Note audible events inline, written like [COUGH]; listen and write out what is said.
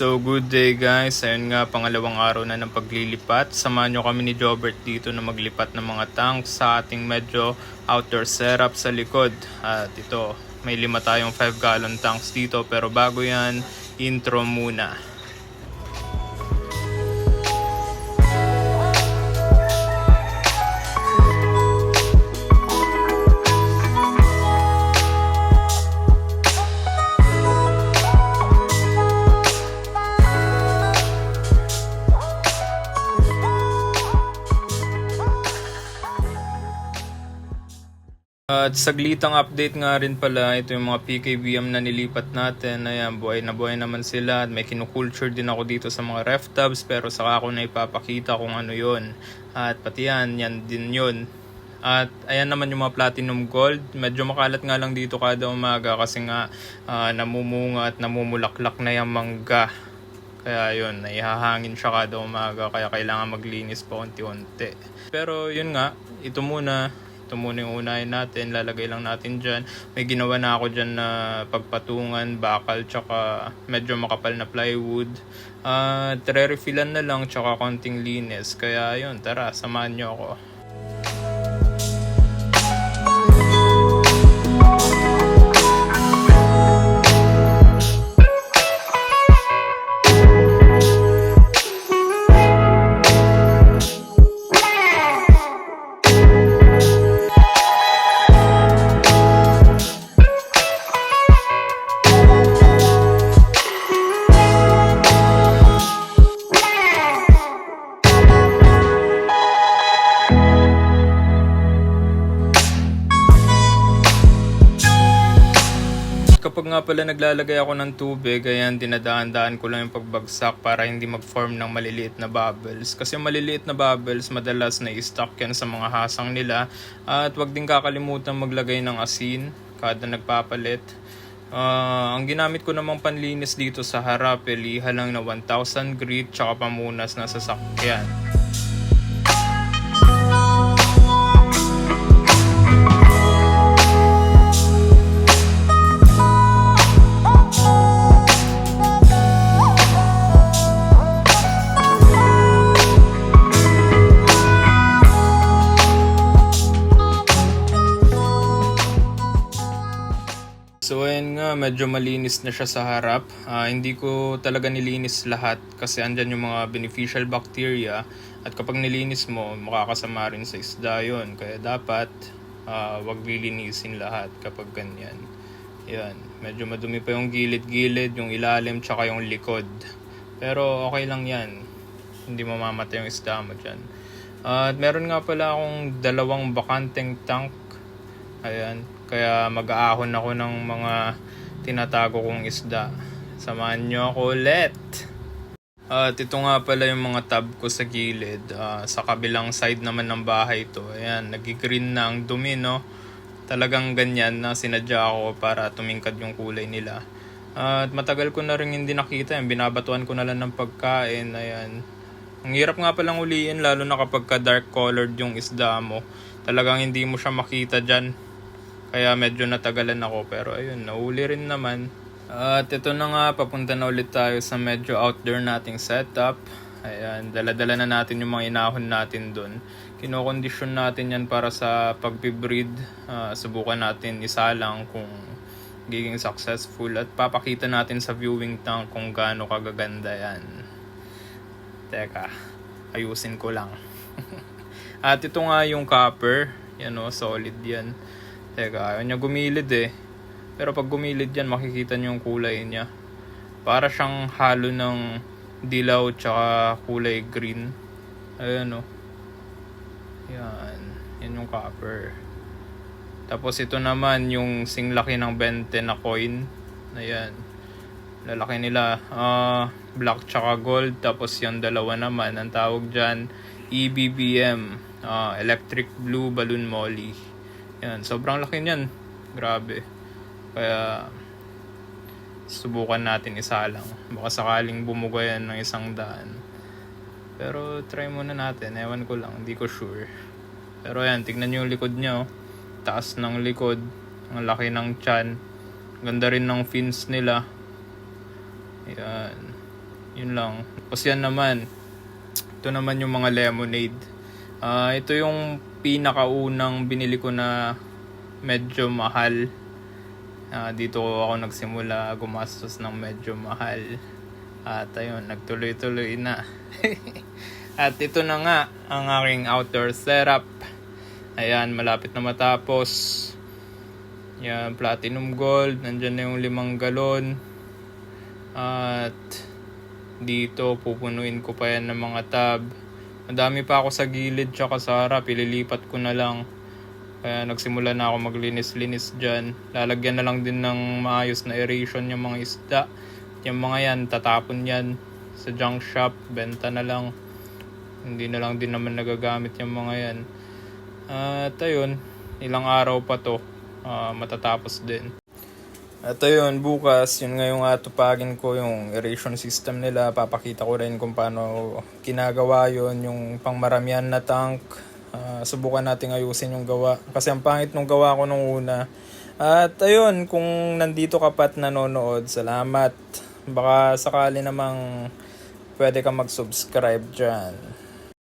So good day guys, ayun nga pangalawang araw na ng paglilipat. Samahan nyo kami ni Jobert dito na maglipat ng mga tanks sa ating medyo outdoor setup sa likod. At ito, may lima tayong 5 gallon tanks dito pero bago yan, intro muna. At saglitang update nga rin pala, ito yung mga PKBM na nilipat natin. Ayan, buhay na buhay naman sila. At may kinukulture din ako dito sa mga ref tubs pero saka ako na ipapakita kung ano yon At pati yan, yan din yun. At ayan naman yung mga platinum gold. Medyo makalat nga lang dito kada umaga kasi nga ah, namumunga at namumulaklak na yung mangga. Kaya yun, naihahangin siya kada umaga kaya kailangan maglinis pa unti-unti. Pero yun nga, ito muna, ito muna yung unahin natin, lalagay lang natin dyan. May ginawa na ako dyan na pagpatungan, bakal, tsaka medyo makapal na plywood. At re-refillan na lang, tsaka konting linis. Kaya yun, tara, samahan nyo ako. Nga pala naglalagay ako ng tubig, ayan, dinadaan-daan ko lang yung pagbagsak para hindi mag-form ng maliliit na bubbles. Kasi maliliit na bubbles, madalas na i-stuck yan sa mga hasang nila. At wag din kakalimutan maglagay ng asin kada nagpapalit. Ah, ang ginamit ko namang panlinis dito sa harap, eh, liha lang na 1,000 grit tsaka pamunas na sasakyan. So ayun nga, medyo malinis na siya sa harap. Ah, hindi ko talaga nilinis lahat kasi andyan yung mga beneficial bacteria at kapag nilinis mo, makakasama rin sa isda yun. Kaya dapat ah, wag lilinisin lahat kapag ganyan. Yan, medyo madumi pa yung gilid-gilid, yung ilalim, tsaka yung likod. Pero okay lang yan. Hindi mamamatay yung isda mo dyan. At meron nga pala akong dalawang bakanteng tank Ayan, kaya mag-aahon ako ng mga tinatago kong isda. Samahan nyo ako ulit! At ito nga pala yung mga tab ko sa gilid. Ah, sa kabilang side naman ng bahay to. Ayan, nagigreen na ang dumi, no? Talagang ganyan na sinadya ako para tumingkad yung kulay nila. At matagal ko na rin hindi nakita yan. Binabatuan ko na lang ng pagkain. Ayan. Ang hirap nga palang uliin lalo na kapag ka dark colored yung isda mo. Talagang hindi mo siya makita dyan. Kaya medyo natagalan ako pero ayun, nauli rin naman. At ito na nga, papunta na ulit tayo sa medyo outdoor nating setup. Ayan, dala-dala na natin yung mga inahon natin dun. Kinokondisyon natin yan para sa pagpibreed. Ah, subukan natin isa lang kung giging successful at papakita natin sa viewing tank kung gaano kagaganda yan. Teka, ayusin ko lang. [LAUGHS] At ito nga yung copper. Yan o, solid yan. Teka, ayaw niya gumilid eh. Pero pag gumilid yan, makikita niyo yung kulay niya. Para siyang halo ng dilaw tsaka kulay green. Ayan o. Yan. Yan yung copper. Tapos ito naman yung singlaki ng 20 na coin. Ayan. Lalaki nila. ah black tsaka gold. Tapos yung dalawa naman. Ang tawag dyan, EBBM. ah electric Blue Balloon Molly. Yan. Sobrang laki niyan. Grabe. Kaya subukan natin isa lang. Baka sakaling bumuga yan ng isang daan. Pero try muna natin. Ewan ko lang. Hindi ko sure. Pero yan, tignan nyo yung likod niya. Oh. Taas ng likod. Ang laki ng chan. Ganda rin ng fins nila. Yan. Yun lang. Tapos yan naman. Ito naman yung mga lemonade. Ah, ito yung pinakaunang binili ko na medyo mahal. Ah, dito ako nagsimula gumastos ng medyo mahal. At ayun, nagtuloy-tuloy na. [LAUGHS] At ito na nga ang aking outdoor setup. Ayan, malapit na matapos. Yan, platinum gold. Nandyan na yung limang galon. At dito, pupunuin ko pa yan ng mga tab. Madami pa ako sa gilid tsaka sa harap. Ililipat ko na lang. Kaya nagsimula na ako maglinis-linis dyan. Lalagyan na lang din ng maayos na aeration yung mga isda. Yung mga yan, tatapon yan sa junk shop. Benta na lang. Hindi na lang din naman nagagamit yung mga yan. At ayun, ilang araw pa to. ah, matatapos din. At ayun, bukas, yun nga yung atupagin ko, yung aeration system nila. Papakita ko rin kung paano kinagawa yun, yung pangmaramihan na tank. Ah, subukan natin ayusin yung gawa. Kasi ang pangit nung gawa ko nung una. At ayun, kung nandito ka pat nanonood, salamat. Baka sakali namang pwede ka mag-subscribe dyan.